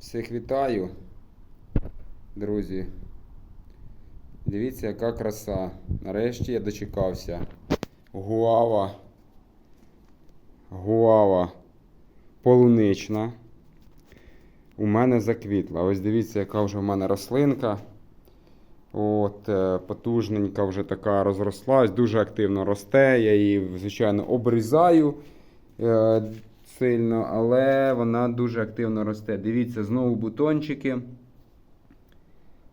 Всіх вітаю, друзі. Дивіться, яка краса. Нарешті я дочекався. Гуава. Гуава полунична. У мене заквітла. Ось дивіться, яка вже в мене рослинка. От, е, потужненька вже така розрослась, дуже активно росте. Я її, звичайно, обрізаю е, сильно, але вона дуже активно росте. Дивіться, знову бутончики.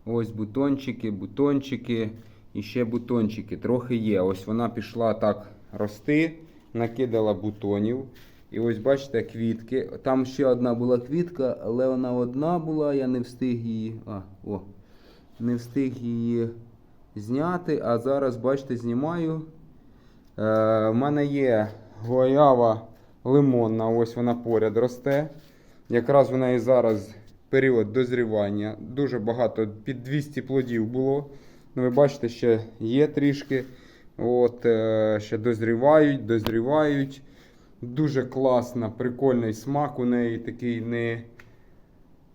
Ось бутончики, бутончики і ще бутончики. Трохи є. Ось вона пішла так рости, накидала бутонів. І ось бачите квітки. Там ще одна була квітка, але вона одна була, я не встиг її. А, о, не встиг її зняти. А зараз, бачите, знімаю. Е, У мене є гуаява лимонна, ось вона поряд росте. Якраз вона і зараз період дозрівання. Дуже багато, під 200 плодів було. Ну, ви бачите, ще є трішки. От, е, ще дозрівають, дозрівають. Дуже класна, прикольний смак у неї такий не.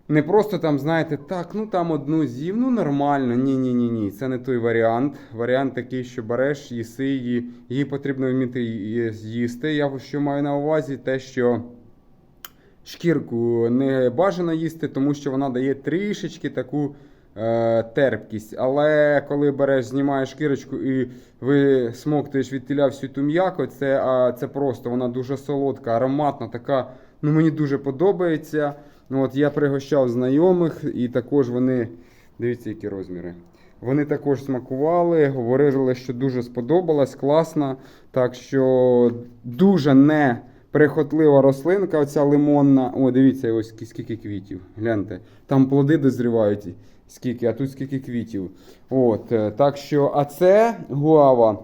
Не просто там, знаєте, так, ну там одну з'їв, ну нормально. Ні, ні, ні. Це не той варіант. Варіант такий, що береш, їси її, її потрібно вміти з'їсти. Я що маю на увазі, те, що шкірку не бажано їсти, тому що вона дає трішечки таку е, терпкість. Але коли береш, знімаєш шкірочку і ви смоктуєш від тіля всю ту м'яко, це, а, це просто вона дуже солодка, ароматна, така. Ну мені дуже подобається. Ну, От я пригощав знайомих, і також вони. Дивіться, які розміри. Вони також смакували, говорили, що дуже сподобалась, класна. Так що дуже не прихотлива рослинка, оця лимонна. О, дивіться, ось скільки квітів. Гляньте. Там плоди дозрівають. Скільки, а тут скільки квітів. От, е, так що, а це гуава,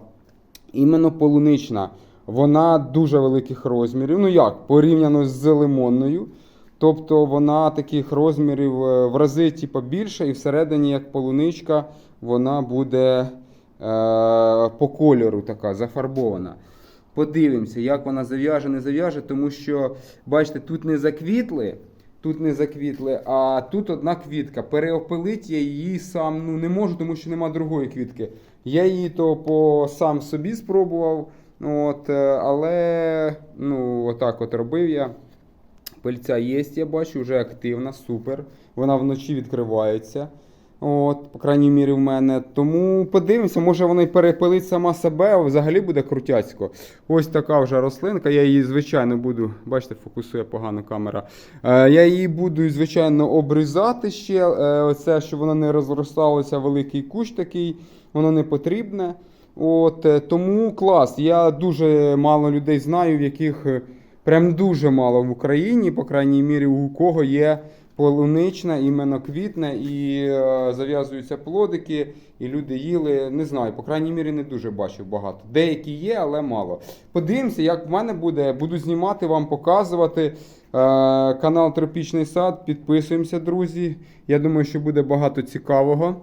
іменно полунична. Вона дуже великих розмірів. Ну як, порівняно з лимонною. Тобто вона таких розмірів е, в рази типу, більша, і всередині, як полуничка, вона буде е, по кольору така зафарбована. Подивимося, як вона зав'яже, не зав'яже, тому що, бачите, тут не заквітли, тут не заквітли, а тут одна квітка. Переопилить я її сам ну, не можу, тому що нема другої квітки. Я її то по сам собі спробував, от, е, але ну, отак от робив я. Пильця є, я бачу, вже активна, супер. Вона вночі відкривається. От, по крайній мірі, в мене. Тому подивимося, може вона й перепилить сама себе, а взагалі буде крутяцько. Ось така вже рослинка. Я її, звичайно, буду. Бачите, фокусує погано камера. Е, я її буду, звичайно, обрізати ще. Е, оце, щоб вона не розросталася, великий кущ такий, воно не потрібне. От, е, тому клас. Я дуже мало людей знаю, в яких. е, Прям дуже мало в Україні, по крайній мірі, у кого є полунична, іменно квітне, і е, зав'язуються плодики, і люди їли. Не знаю, по крайній мірі не дуже бачив багато. Деякі є, але мало. Подивимося, як в мене буде. Буду знімати вам, показувати. Е, канал Тропічний сад. Підписуємося, друзі. Я думаю, що буде багато цікавого.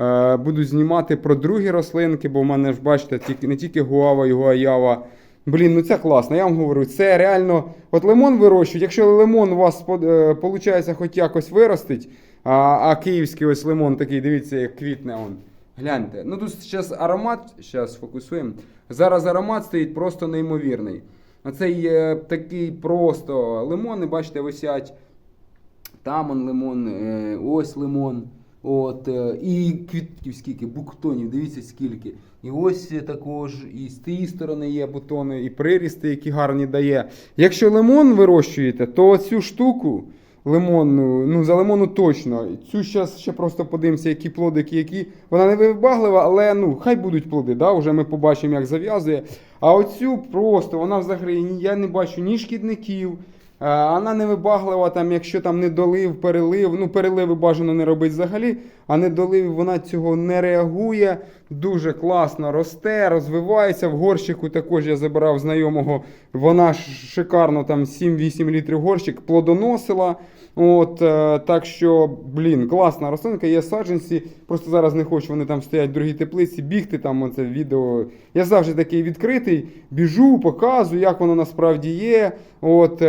Е, Буду знімати про другі рослинки, бо в мене ж бачите, не тільки гуава і гуаява. Блін, ну це класно. Я вам говорю, це реально. От лимон вирощують. Якщо лимон у вас виходить хоч якось виростить, а, а київський ось лимон такий, дивіться, як квітне он. Гляньте. Ну тут зараз аромат, зараз фокусуємо. Зараз аромат стоїть просто неймовірний. Оцей е, такий просто лимони, бачите, висять. Там он лимон, е, ось лимон. От, е, і квітків скільки, бутонів, дивіться скільки. І ось також і з тієї сторони є бутони, і прирісти, які гарні дає. Якщо лимон вирощуєте, то цю штуку лимонну, ну за лимону точно. Цю зараз ще просто подивимося, які плодики, які. Вона не вибаглива, але ну, хай будуть плоди. Да? Вже ми побачимо, як зав'язує. А оцю просто, вона взагалі я не бачу ні шкідників. А, Вона не вибаглива, там, якщо там не долив, перелив. Ну, переливи бажано не робити взагалі, а не долив, вона цього не реагує. Дуже класно росте, розвивається. В горщику також я забирав знайомого. Вона шикарно там 7-8 літрів горщик плодоносила. От, е, так що, блін, класна рослинка, є саджанці. Просто зараз не хочу, вони там стоять в другій теплиці, бігти там оце відео. Я завжди такий відкритий, біжу, показую, як воно насправді є. От, е,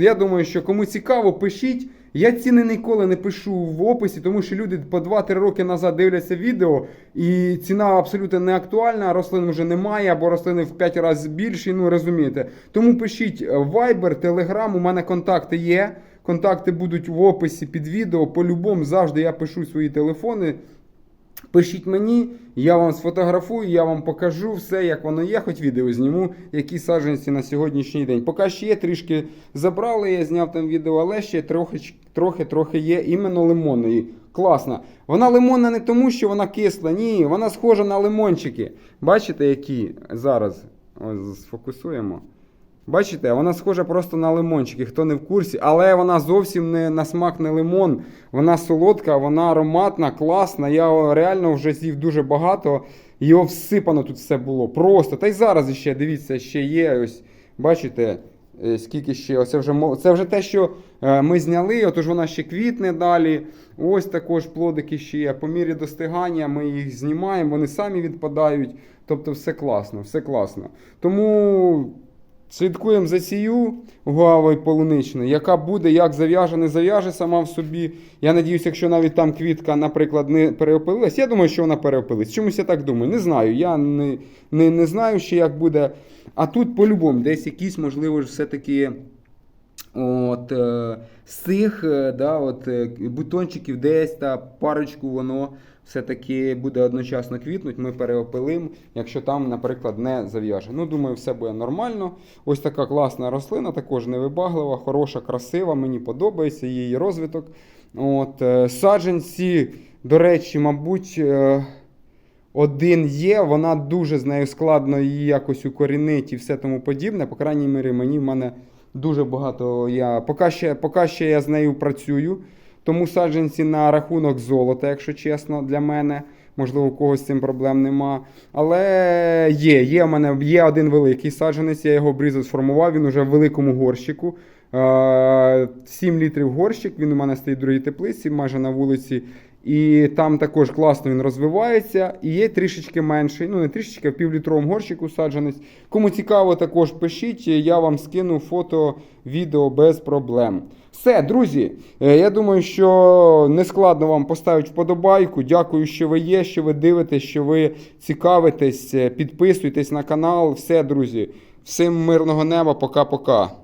я думаю, що кому цікаво, пишіть. Я ціни ніколи не пишу в описі, тому що люди по 2-3 роки назад дивляться відео, і ціна абсолютно не актуальна, рослин вже немає, або рослини в 5 разів більші, ну розумієте. Тому пишіть е, Viber, Telegram, у мене контакти є. Контакти будуть в описі під відео. По-любому завжди я пишу свої телефони. Пишіть мені, я вам сфотографую, я вам покажу все, як воно є, хоч відео зніму, які саджанці на сьогоднішній день. Поки ще є, трішки забрали, я зняв там відео, але ще трохи, трохи, трохи є іменно лимонної. Класна. Вона лимонна не тому, що вона кисла, ні, вона схожа на лимончики. Бачите, які зараз Ось сфокусуємо. Бачите, вона схожа просто на лимончики, хто не в курсі, але вона зовсім не на смак не лимон. Вона солодка, вона ароматна, класна. Я реально вже з'їв дуже багато. Його всипано тут все було. Просто. Та й зараз ще, дивіться, ще є. Ось, бачите, е, скільки ще. Ось це вже, це вже те, що е, ми зняли, отож вона ще квітне далі. Ось також плодики ще є. По мірі достигання ми їх знімаємо, вони самі відпадають. Тобто все класно, все класно. Тому. Слідкуємо за цією гуавою полуничною, яка буде, як зав'яже, не зав'яже сама в собі. Я надіюсь, якщо навіть там квітка, наприклад, не переопилилась, я думаю, що вона переопилась. Чомусь я так думаю. Не знаю. Я не, не, не знаю ще, як буде. А тут по-любому, десь якісь, можливо, все-таки. От, е, з цих е, да, от, е, бутончиків десь та парочку воно все-таки буде одночасно квітнуть, ми переопилимо, якщо там, наприклад, не зав'яже. Ну, думаю, все буде нормально. Ось така класна рослина, також невибаглива, хороша, красива, мені подобається її розвиток. От, е, саджанці, до речі, мабуть. е, один є, вона дуже з нею складно її якось укорінити і все тому подібне. По крайній мірі, мені в мене дуже багато. Я поки ще, поки ще я з нею працюю. Тому саджанці на рахунок золота, якщо чесно, для мене. Можливо, у когось з цим проблем нема. Але є, є в мене є один великий саджанець, я його брізо сформував, він уже в великому горщику. Е, 7 літрів горщик, він у мене стоїть в другій теплиці, майже на вулиці. І там також класно він розвивається. І є трішечки менший, ну не трішечки, а півлітровому горщику саджанець. Кому цікаво, також пишіть, я вам скину фото, відео без проблем. Все, друзі, е, я думаю, що не складно вам поставити вподобайку. Дякую, що ви є, що ви дивитесь, що ви цікавитесь. Е, Підписуйтесь на канал. Все, друзі. Всім мирного неба, пока-пока.